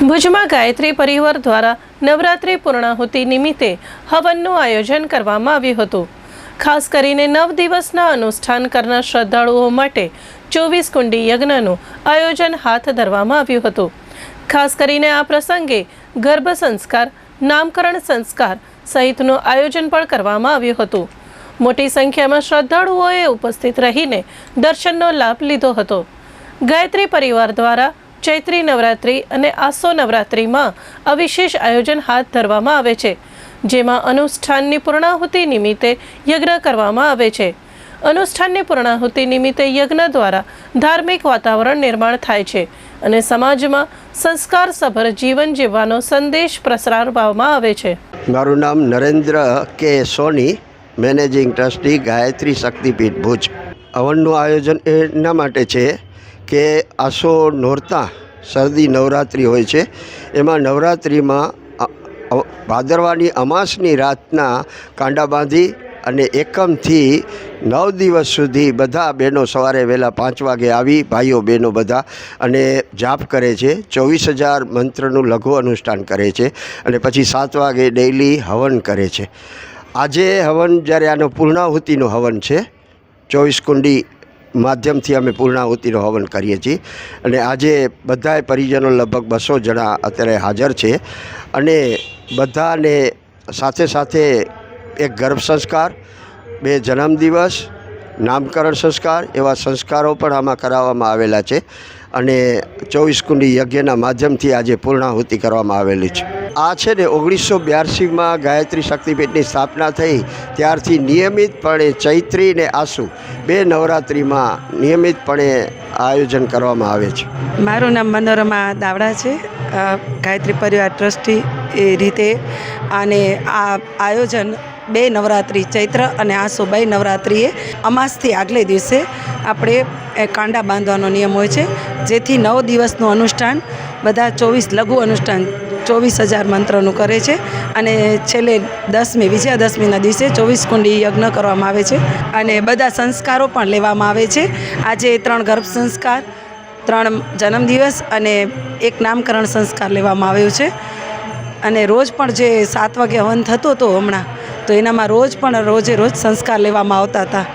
ભુજમાં ગાયત્રી પરિવાર દ્વારા નવરાત્રિ પૂર્ણાહુતિ નિમિત્તે હવનનું આયોજન કરવામાં આવ્યું હતું. ખાસ કરીને નવ દિવસના અનુષ્ઠાન કરનાર શ્રદ્ધાળુઓ માટે ચોવીસ કુંડી યજ્ઞનું આયોજન હાથ ધરવામાં આવ્યું હતું. ખાસ કરીને આ પ્રસંગે ગર્ભ સંસ્કાર, નામકરણ સંસ્કાર સહિતનું આયોજન પણ કરવામાં આવ્યું હતું. મોટી સંખ્યામાં શ્રદ્ધાળુઓએ ઉપસ્થિત રહીને દર્શનનો લાભ લીધો હતો. ગાયત્રી પરિવાર દ્વારા ચૈત્રી નવરાત્રિ અને આસો નવરાત્રિમાં આ આયોજન હાથ ધરવામાં આવે છે, જેમાં અનુષ્ઠાનની પૂર્ણાહુતિ નિમિત્તે યજ્ઞ કરવામાં આવે છે. અનુષ્ઠાનની પૂર્ણાહુતિ નિમિત્તે યજ્ઞ દ્વારા ધાર્મિક વાતાવરણ નિર્માણ થાય છે અને સમાજમાં સંસ્કારસભર જીવન જીવવાનો સંદેશ પ્રસારવામાં આવે છે. મારું નામ Narendra K Soni, managing trustee Gayatri Shaktipeeth Bhuj. અવનનું આયોજન એના માટે છે કે આસો નોરતા શરદી નવરાત્રિ હોય છે. એમાં નવરાત્રિમાં ભાદરવાની અમાસની રાતના કાંડા બાંધી અને એકમથી નવ દિવસ સુધી બધા બહેનો સવારે વહેલા પાંચ વાગે આવી, ભાઈઓ બહેનો બધા, અને જાપ કરે છે. ચોવીસ હજાર મંત્રનું લઘુ અનુષ્ઠાન કરે છે અને પછી સાત વાગે ડેઇલી હવન કરે છે. આજે હવન જ્યારે આનો પૂર્ણાહુતિનું હવન છે, ચોવીસ કુંડી માધ્યમથી અમે પૂર્ણાહુતિનું હવન કરીએ છીએ. અને આજે બધાએ પરિજનો લગભગ બસો જણા અત્યારે હાજર છે. અને બધાને સાથે સાથે એક ગર્ભ સંસ્કાર, બે જન્મદિવસ નામકરણ સંસ્કાર એવા સંસ્કારો પણ આમાં કરાવવામાં આવેલા છે અને ચોવીસ કુંડી યજ્ઞના માધ્યમથી આજે પૂર્ણાહુતિ કરવામાં આવેલી છે. આ છે ને ઓગણીસો બ્યાસીમાં ગાયત્રી શક્તિપીઠની સ્થાપના થઈ, ત્યારથી નિયમિતપણે ચૈત્રી ને આસુ બે નવરાત્રિમાં નિયમિતપણે આયોજન કરવામાં આવે છે. મારું નામ મનોરમા દાવડા છે. ગાયત્રી પરિવાર ટ્રસ્ટી એ રીતે અને આ આયોજન બે નવરાત્રિ ચૈત્ર અને આસો બે નવરાત્રિએ અમાસથી આગલે દિવસે આપણે કાંડા બાંધવાનો નિયમ હોય છે. જેથી નવ દિવસનું અનુષ્ઠાન બધા ચોવીસ લઘુ અનુષ્ઠાન ચોવીસ હજાર મંત્રનું કરે છે અને છેલ્લે દસમી વિજયાદશમીના દિવસે ચોવીસ કુંડી યજ્ઞ કરવામાં આવે છે. અને બધા સંસ્કારો પણ લેવામાં આવે છે. આજે ત્રણ ગર્ભ સંસ્કાર ત્રણ જન્મદિવસ અને એક નામકરણ સંસ્કાર લેવામાં આવ્યો છે. અને રોજ પણ જે સાત વાગે હવન થતો હતો હમણાં, તો એનામાં રોજ પણ રોજે રોજ સંસ્કાર લેવામાં આવતા હતા.